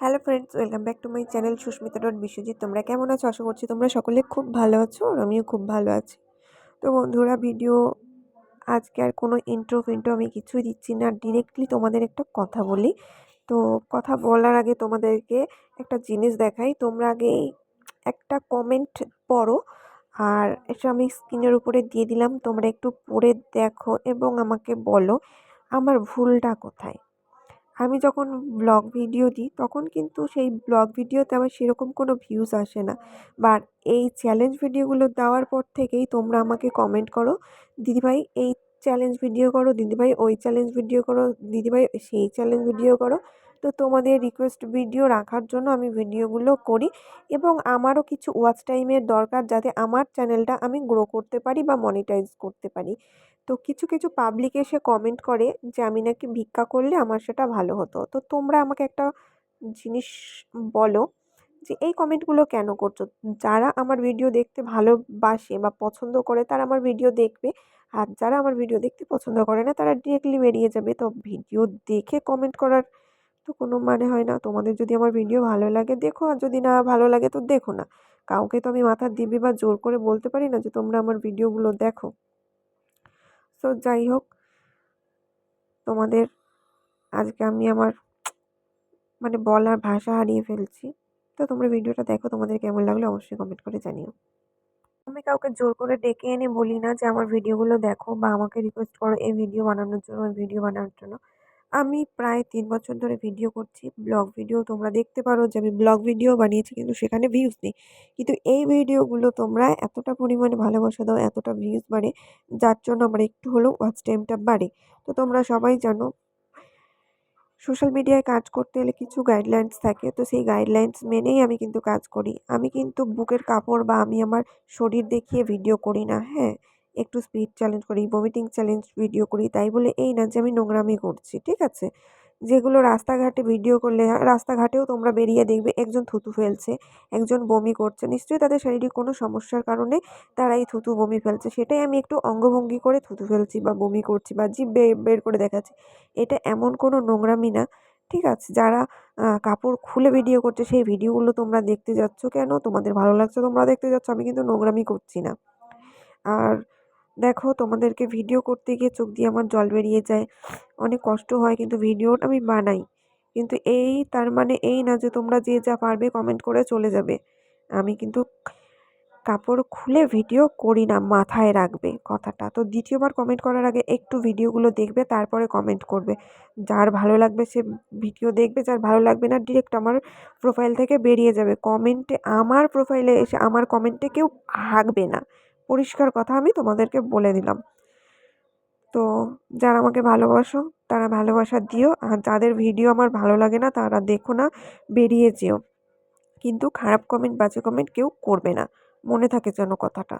Hello friends welcome back to my channel Susmita dot Biswajit তোমরা কেমন আছো? আশা করছি তোমরা সকলে খুব ভালো আছো আর আমিও খুব ভালো আছি। তো বন্ধুরা ভিডিও আজকে আর কোনো ইন্ট্রো ফিন্ট্রো আমি কিছুই দিচ্ছি না ডিরেক্টলি তোমাদের একটা কথা বলি। তো কথা বলার আগে তোমাদেরকে একটা জিনিস দেখাই, তোমরা আগে একটা কমেন্ট পড়ো আর এটা আমি স্ক্রিনের উপরে দিয়ে দিলাম, তোমরা একটু পড়ে দেখো এবং আমাকে বলো, আমার ভুলটা কোথায়? আমি যখন ব্লগ ভিডিও দিই, তখন কিন্তু সেই ব্লগ ভিডিওতে আমার সেরকম কোনো ভিউজ আসে না। বা এই চ্যালেঞ্জ ভিডিওগুলো দেওয়ার পর থেকেই তোমরা আমাকে কমেন্ট করো, দিদিভাই, এই চ্যালেঞ্জ ভিডিও করো, দিদিভাই, ওই চ্যালেঞ্জ ভিডিও করো, দিদিভাই, সেই চ্যালেঞ্জ ভিডিও করো। তো তোমাদের রিকোয়েস্ট ভিডিও রাখার জন্য আমি ভিডিওগুলো করি এবং আমারও কিছু ওয়াচ টাইমের দরকার যাতে আমার চ্যানেলটা আমি গ্রো করতে পারি বা মনিটাইজ করতে পারি। তো কিছু কিছু পাবলিক এসে কমেন্ট করে যে, আমি নাকি ভিক্ষা করলে আমার সেটা ভালো হতো। তো তোমরা আমাকে একটা জিনিস বলো যে, এই কমেন্টগুলো কেন করছ? যারা আমার ভিডিও দেখতে ভালোবাসে বা পছন্দ করে, তারা আমার ভিডিও দেখবে। আর যারা আমার ভিডিও দেখতে পছন্দ করে না, তারা ডিরেক্টলি বেরিয়ে যাবে। তো ভিডিও দেখে কমেন্ট করার তো কোনো মানে হয় না। তোমাদের যদি আমার ভিডিও ভালো লাগে, দেখো। আর যদি না ভালো লাগে, তো দেখো না। কাউকে তো আমি মাথা দিব্যি বা জোর করে বলতে পারি না যে, তোমরা আমার ভিডিওগুলো দেখো। সো যাই হোক, তোমাদের আজকে আমি আমার মানে বলার ভাষা হারিয়ে ফেলছি। তো তোমরা ভিডিওটা দেখো, তোমাদের কেমন লাগল অবশ্যই কমেন্ট করে জানিও। আমি কাউকে জোর করে ডেকে এনে বলি না যে, আমার ভিডিওগুলো দেখো বা আমাকে রিকোয়েস্ট করো এই ভিডিও বানানোর জন্য ভিডিও বানানোর জন্য। আমি প্রায় তিন বছর ধরে ভিডিও করছি ব্লগ ভিডিও তোমরা দেখতে পারো যে আমি ব্লগ ভিডিও বানিয়েছি কিন্তু সেখানে ভিউজ নেই। কিন্তু এই ভিডিওগুলো তোমরা এতটা পরিমাণে ভালোবাসা দাও, এতটা ভিউজ বাড়ে, যার জন্য আমার একটু হলেও ওয়াচ টাইমটা বাড়ে। তো তোমরা সবাই জানো সোশ্যাল মিডিয়ায় কাজ করতে গেলে কিছু গাইডলাইন্স থাকে, তো সেই গাইডলাইন্স মেনেই আমি কিন্তু কাজ করি। আমি কিন্তু বুকের কাপড় বা আমি আমার শরীর দেখিয়ে ভিডিও করি না হ্যাঁ? একটু স্পিড চ্যালেঞ্জ করি ভমিটিং চ্যালেঞ্জ ভিডিও করি, তাই বলে এই না যে আমি নোংরামি করছি, ঠিক আছে? যেগুলো রাস্তাঘাটে ভিডিও করলে রাস্তাঘাটেও তোমরা বেরিয়ে দেখবে একজন থুতু ফেলছে, একজন বমি করছে, নিশ্চয়ই তাদের শারীরিক কোনো সমস্যার কারণে তারা এই থুতু বমি ফেলছে, সেটাই আমি একটু অঙ্গভঙ্গি করে থুতু ফেলছি বা বমি করছি বা জিভ বের করে দেখাচ্ছি। এটা এমন কোনো নোংরামি না, ঠিক আছে? যারা কাপড় খুলে ভিডিও করছে, সেই ভিডিওগুলো তোমরা দেখতে যাচ্ছ কেন? তোমাদের ভালো লাগছে, তোমরা দেখতে যাচ্ছ, আমি কিন্তু নোংরামি করছি না। আর দেখো তোমাদেরকে ভিডিও করতে গিয়ে চোখ দিয়ে আমার জল বেরিয়ে যায়। অনেক কষ্ট হয় কিন্তু ভিডিওটা আমি বানাই। কিন্তু এই তার মানে এই না যে তোমরা যে যা পারবে কমেন্ট করে চলে যাবে। আমি কিন্তু কাপড় খুলে ভিডিও করি না, মাথায় রাখবে কথাটা। তো দ্বিতীয়বার কমেন্ট করার আগে একটু ভিডিওগুলো দেখবে, তারপরে কমেন্ট করবে। যার ভালো লাগবে সে ভিডিও দেখবে, যার ভালো লাগবে না ডিরেক্ট আমার প্রোফাইল থেকে বেরিয়ে যাবে। কমেন্টে আমার প্রোফাইলে এসে আমার কমেন্টে কেউ হাঁকবে না। পরিষ্কার কথা আমি তোমাদেরকে বলে দিলাম। তো যারা আমাকে ভালোবাসো, তারা ভালোবাসা দিও। আর যাদের ভিডিও আমার ভালো লাগে না, তারা দেখো না, বেরিয়ে যেও। কিন্তু খারাপ কমেন্ট বাজে কমেন্ট কেউ করবে না। মনে থাকে যেন কথাটা।